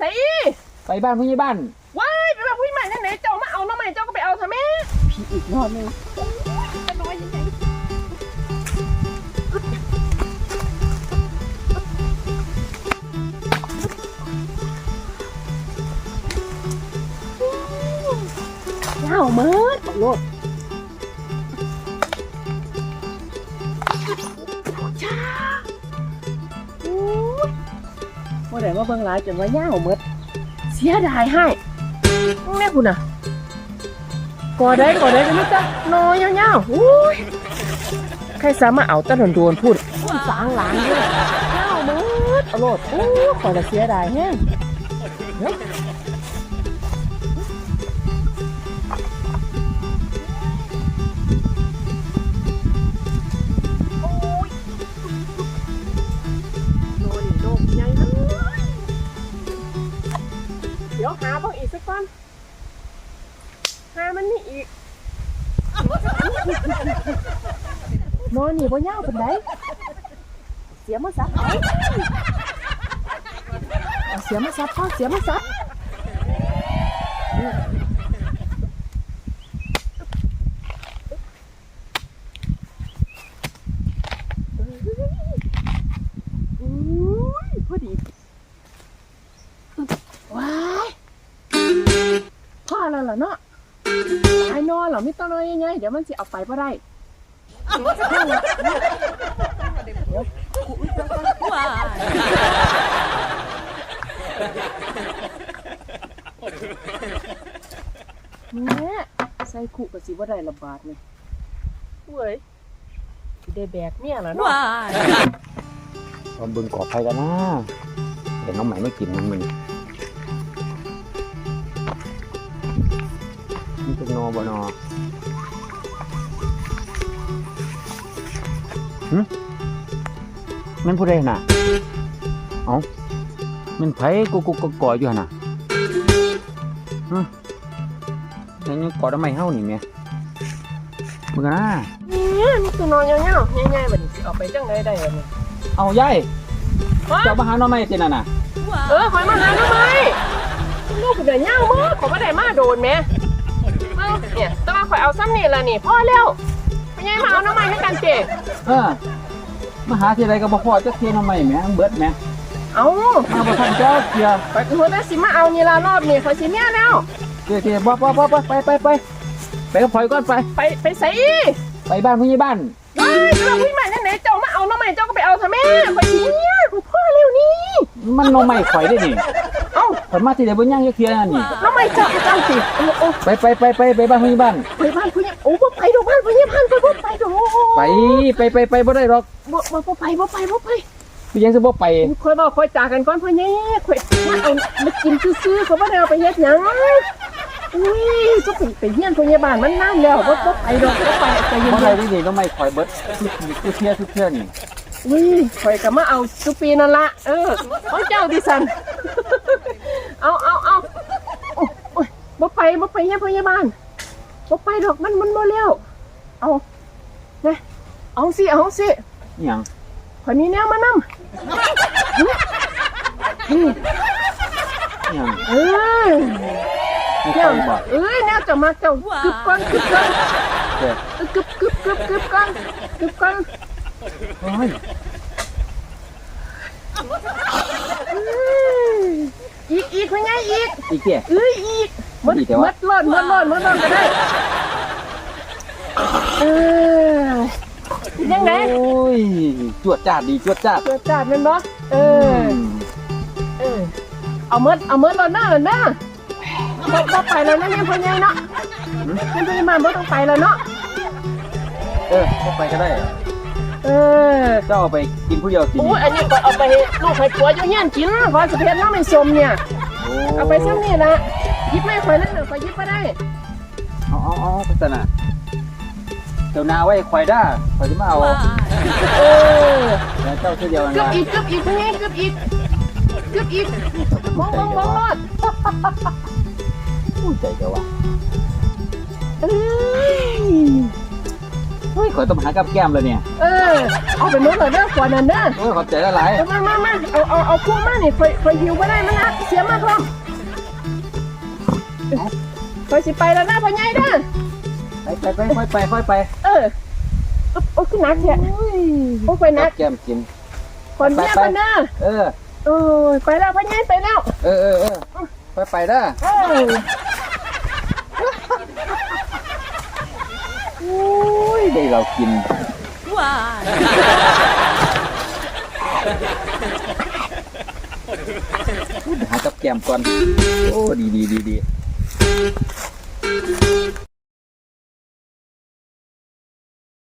ใส่ไปบ้านผู้ใหญ่บ้านว้ายไปแบบผู้ใหม่นั่นไหนเจ้ามาเอาน้องใหม่เจ้าก็ไปเอาเถอะแม่พี่อีกรอบนึงน้อยยังไงเล่าเมิดโลด ว่าไหนว่าเบิ่งหลายจนว่าย่าวเมดเสียดายให้แม่คุณน่ะกอได้กอได้กันนี่จ้ะน้อยยาวๆโอ้ยใครสามารถเอาตะโดนโดนพูดสางหลังด้วยยาวมืดเอาโลดโอ้ขอละเสียดายแห้ง หามันนี่อีกนอนนี่บ่ยาวปานใดเสียมาซับเอาเสียมาซับพ่อเสียมาซับอุ้ยพอดีว้ายพ่อแล้วเหรอเนาะไอ้นอน เหรอไม่ต้องนอนยังไงเดี๋ยวมันสิเอาไปบ่ได้แม่ใส่ขู่กับสิบ่ได้ระบาดเลยเว้ยสิได้แบกเนี่ยแล้วเนาะตอนบึงกอบไผ่กันนะเห็นน้องใหม่ไม่กินมันมึง เป็นนอบนอหึมันผู้ใดน่ะ เอ้ามันไผกูกูก็ก่ออยู่หั่นน่ะฮะยังยังก่อทำไมเฮานี่แม่มึงนะเนี่ยมันคือนอนยาวๆง่ายๆบัดนี้สิเอาไปจังไดได้บัดนี้เอายายว้าเจ้ามาหาหน้องใหม่ตินั่นน่ะเออคอยมาหาทำไมลูกกูเดินยาวมากขอบ่ได้มาโดนแม่ เบิ่งเนี่ยแต้องมาคอยเอาซ้ำนี่ละนี่พ่อเร็วไปยัยมาเอาน้ำมันให้กันเจเออมาหาที่ไรก็บ่พอจักเทียหน้องใหม่แหม่เบิดแหม่เอามาบ่ทันเจ้าเทียไปหัวแต่สิมาเอานี่ละรอบนี่คอยสิเนี่ยแล้วเทียเทียบ่บ่บ่บ่ไปไปไปไปกับพลอยก่อนไป ไปไปใส่ไปบ้านผู้ใหญ่บ้านว้ายเราผู้ใหม่นั่นไหนเจ้ามาเอาน้ำใหม่เจ้าก็ไปเอาเถอะแม่ไปเนี่ยคุณพ่อเร็วนี่มันหน้องใหม่ข่อยได้นี่เอ้า ข่อยมาที่ไหนบ่ย่างจักเทียนั่นนี่น้ำใหม่เจ้าเจ้าสิโอ้โอ้ไปไปไปไปไปบ้านผู้ใหญ่บ้าน ไปบ้านผู้ใหญ่โอ้บ่ไปดอกบ้านผู้ใหญ่พันไปบ่ไปดอกไปไปไปไปบ่ได้หรอกบ่บ่บ่ไปบ่ไปบ่ไปผู้ยังสิบ่ไปคอยบอกคอยจากกันก่อนพ่อใหญ่คอยมาเอามากินซื่อๆเขาบ่ได้เอาไปเฮ็ดหยังอุ้ยสุขุไปเฮียนผู้ใหญ่บ้านมันนานแล้วบ่บ่ไปดอกบ่ไปใจเย็บ่ได้นดินี่หน้องใหม่ข่อยเบิดทุกเทียทุกเทียนี่ๆ อุ้ยคอยก็มาเอาสุปีนั่นละเออของเจ้าดิสัน เอาเอาเอาโอ้โอ้ยบ่ไปบ่ไปเฮียนผู้ใหญ่บ้านบ่ไปดอกมันมันบ่เร็วเอานะเอาสิเอาสิอิหยังคนนี้แนวมานำนี่อิหยังเอ้ยไม่แนค่วอยบ่เอ้ยแนวจะมาเจ้ากึบก้อนกึบก้อนเด้อเอ้ยกึบกึบกึบกึบก้อนกึบก้อน โอ้ยเอ้ยอีกอีกเป็นไงอีกอีกเด้เอ้ยอีกหมดดีแต่หมว่าดรอดหมดรอดหมดรอดก็ได้เออยังไงโอ้ยจวดจ้าดดีจวดจ้าดเกิดจัดแมันบ่เออมเออเอาเมดเอาเมดรอดหน้าเลยนะบ่บ่ไปแล้วนะเนี่ยพ่อใหญ่เนาะเนี่ยพ่อใหญ่มาบ่ต้องไปแล้วเนาะเออเข้าไปก็ได้เออ เจ้าเอาไปกินผู้เดียวสิโอ้ยอันนี้ก็เอาไปให้ลูกให้ผัวอยู่เฮียนกินเพราะสะเพชรน้ำไม่สมเนี่ยโอ้เอาไปซ้ำนี่ละหยิบไม่ค่อยนั่นน่ะค่อยหยิบมาได้เอาเอาเอาพัฒนาเจ้านาไว้ควายด้าควายที่มาเอาเออแล้วเจ้าเท่าเดียวนั่นเกือบนะอีกเกือบอีกนี่เกือบอีกเกือบอีกมองมองมองรอดพูดใจเดียววะเอ้ยเฮ้ยขอยต้องหากับแก้มเลยเนี่ยเออ เอาไปหมดเลยเด้อขวดนั้นเด้อโอ้ยขอบใจหลายเอามามามาเอาเอาเอาคู่มานี่คอยคอยหิวไม่ได้มันนะเสียมากพร้อมคอยสิไปแล้วนะพ่อใหญ่เด้อไปไปไปค่อยไปค่อยไปเออโอ้โอ้ขึ้นหนักแท้โอ้ไปหนักักบแก้มกิน คนเมียกันเด้อเออโอ้ยไปแล้วพ่อใหญ่ไปแล้ว เออเออเออไปไปเด้อ เออโอ้ยได้เรากิน Why? หากับแก้มก่อน โอ้ ดีดีดีดี